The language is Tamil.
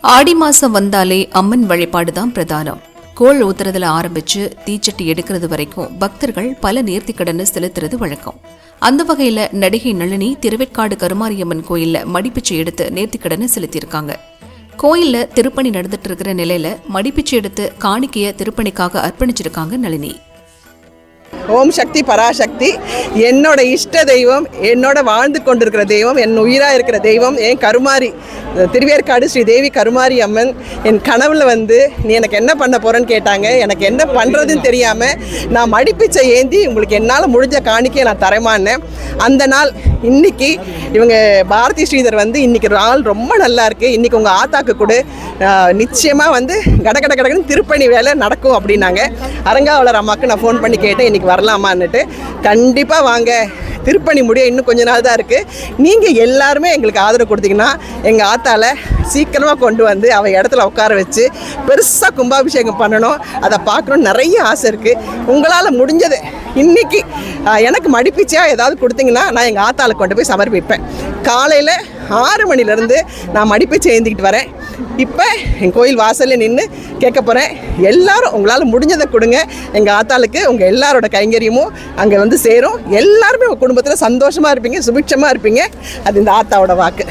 ஆடி மாசம் வந்தாலே அம்மன் வழிபாடு தான் பிரதானம். கோள் ஊத்துறதுல ஆரம்பிச்சு தீச்சட்டி எடுக்கிறது வரைக்கும் பக்தர்கள் பல நேர்த்திக்கடனை செலுத்துறது வழக்கம். அந்த வகையில நடிகை நளினி திருவேற்காடு கருமாரியம்மன் கோயில்ல மடிப்பிச்சை எடுத்து நேர்த்திக்கடனை செலுத்தியிருக்காங்க. கோயில்ல திருப்பணி நடந்துட்டு இருக்கிற நிலையில மடிப்பிச்சை எடுத்து காணிக்கைய திருப்பணிக்காக அர்ப்பணிச்சிருக்காங்க நளினி. ஓம் சக்தி பராசக்தி. என்னோட இஷ்ட தெய்வம் என்னோட வாழ்ந்து கொண்டிருக்கிற தெய்வம் என் உயிராக இருக்கிற தெய்வம் என் கருமாரி திருவேற்காடு ஸ்ரீ தேவி கருமாரி அம்மன் என் கனவுல வந்து நீ எனக்கு என்ன பண்ண போறேன்னு கேட்டாங்க. எனக்கு என்ன பண்ணுறதுன்னு தெரியாமல் நான் மடிப்பிச்சை ஏந்தி உங்களுக்கு என்னால் முடிஞ்ச காணிக்கையை நான் தரமானேன். அந்த நாள் இன்னைக்கு இவங்க பாரதி ஸ்ரீதர் வந்து இன்னைக்கு நாள் ரொம்ப நல்லா இருக்கு. இன்னைக்கு உங்கள் ஆத்தாக்கு கூட. நிச்சயமாக வந்து கட கட கடகன்னு திருப்பணி வேலை நடக்கும் அப்படின்னாங்க. அரங்காவலர் அம்மாவுக்கு நான் ஃபோன் பண்ணி கேட்டேன். இன்னைக்கு வரலாமான்னுட்டு கண்டிப்பாக வாங்க. திருப்பணி முடிய இன்னும் கொஞ்ச நாள் தான் இருக்குது நீங்கள் எல்லாருமே எங்களுக்கு ஆதரவு கொடுத்தீங்கன்னா எங்கள் ஆத்தால சீக்கிரமாக கொண்டு வந்து அவள் இடத்துல உட்கார வச்சு பெருசாக கும்பாபிஷேகம் பண்ணணும். அதை பார்க்கணுன்னு நிறைய ஆசை இருக்குது உங்களால் முடிஞ்சது. இன்னைக்கு எனக்கு மடிப்பிச்சியாக ஏதாவது கொடுத்தீங்கன்னா நான் எங்கள் ஆத்தாவில் கொண்டு போய் சமர்ப்பிப்பேன். காலையில் ஆறு மணிலேருந்து நான் மடிப்பை சேர்ந்துக்கிட்டு வரேன். இப்போ என் கோயில் வாசலில் நின்று கேட்க போகிறேன் எல்லாரும் உங்களால் முடிஞ்சதை கொடுங்க. எங்கள் ஆத்தாளுக்கு உங்கள் எல்லாரோட கைங்கரியமும் அங்கே வந்து சேரும். எல்லாருமே உங்கள் குடும்பத்தில் சந்தோஷமாக இருப்பீங்க சுபிட்சமாக இருப்பீங்க. அது இந்த ஆத்தாவோட வாக்கு.